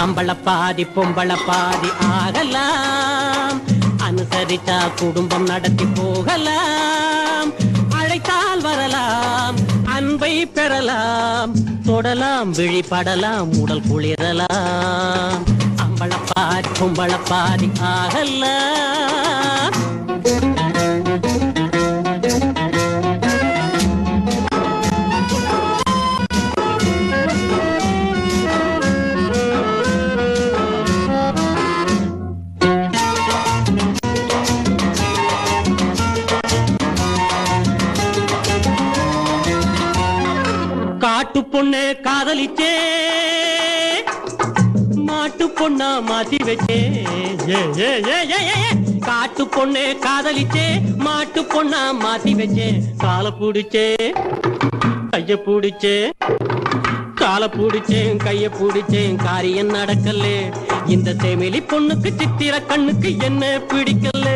அம்பள பாதி பொம்பள பாதி ஆகலாம். அனுசரித்தா குடும்பம் நடத்தி போகலாம். அழைத்தால் வரலாம் அன்பை பெறலாம். தொடலாம் விழிப்படலாம் உடல் குளிரலாம். அம்பள பாதி பொம்பள பாதி ஆகலாம். காட்டு பொண்ணு காதலிச்சே. மாட்டு பொண்ணா மாத்தி வச்சே. காட்டு பொண்ணு காதலிச்சே. மாட்டு பொண்ணா மாத்தி வச்சே. கால புடிச்சே கைய புடிச்சே. கால புடிச்சேன் கைய புடிச்சேன் காரியம் நடக்கல. இந்த செமிலி பொண்ணுக்கு சித்திர கண்ணுக்கு என்ன பிடிக்கல?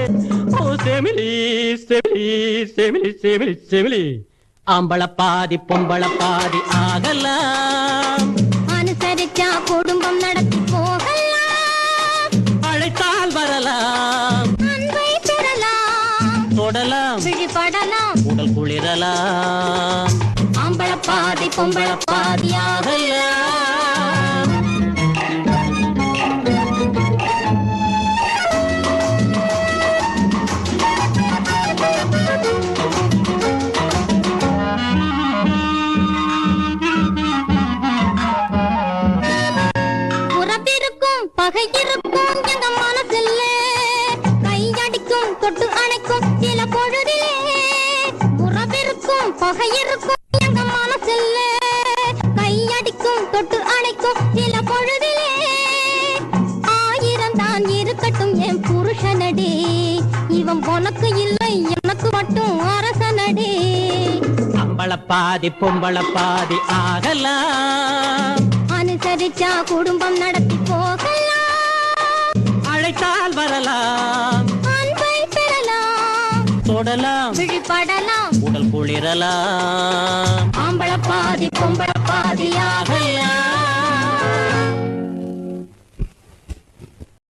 ஓ செமிலி செமிலி செமிலி செமிலி செமிலி. ஆம்பள பாதி பொம்பள பாதி ஆகலாம். அனுசரிச்சா குடும்பம் நடத்தி போகலாம். அழைத்தால் வரலாம். அன்பை பெறலாம். தொடலாம். விழிப்படலாம் உடல் குளிரலாம். ஆம்பள பாதி பொம்பள பாதி ஆகலாம். பகை இருக்கும் எங்க மனசில்ல கையடிக்கும் தொட்டு அணைக்கும் சில பொழுதிலே. உறப்பிருக்கும் பகை இருக்கும் எங்க மனசில்ல கையடிக்கும் தொட்டு அணைக்கும் சில பொழுதிலே. ஆயிரம் தான் இருக்கட்டும் என் புருஷனடி. இவன் உனக்கு இல்லை எனக்கு மட்டும் அரசனடி. பாதி பொம்பள பாதி ஆகலாம். அனுசரிச்சா குடும்பம் நடத்தி அன்பை பெறலாம். தொடலாம் விழிப்படலாம் உடல் குளிரலாம். ஆம்பள பாதி பொம்பள பாதியாக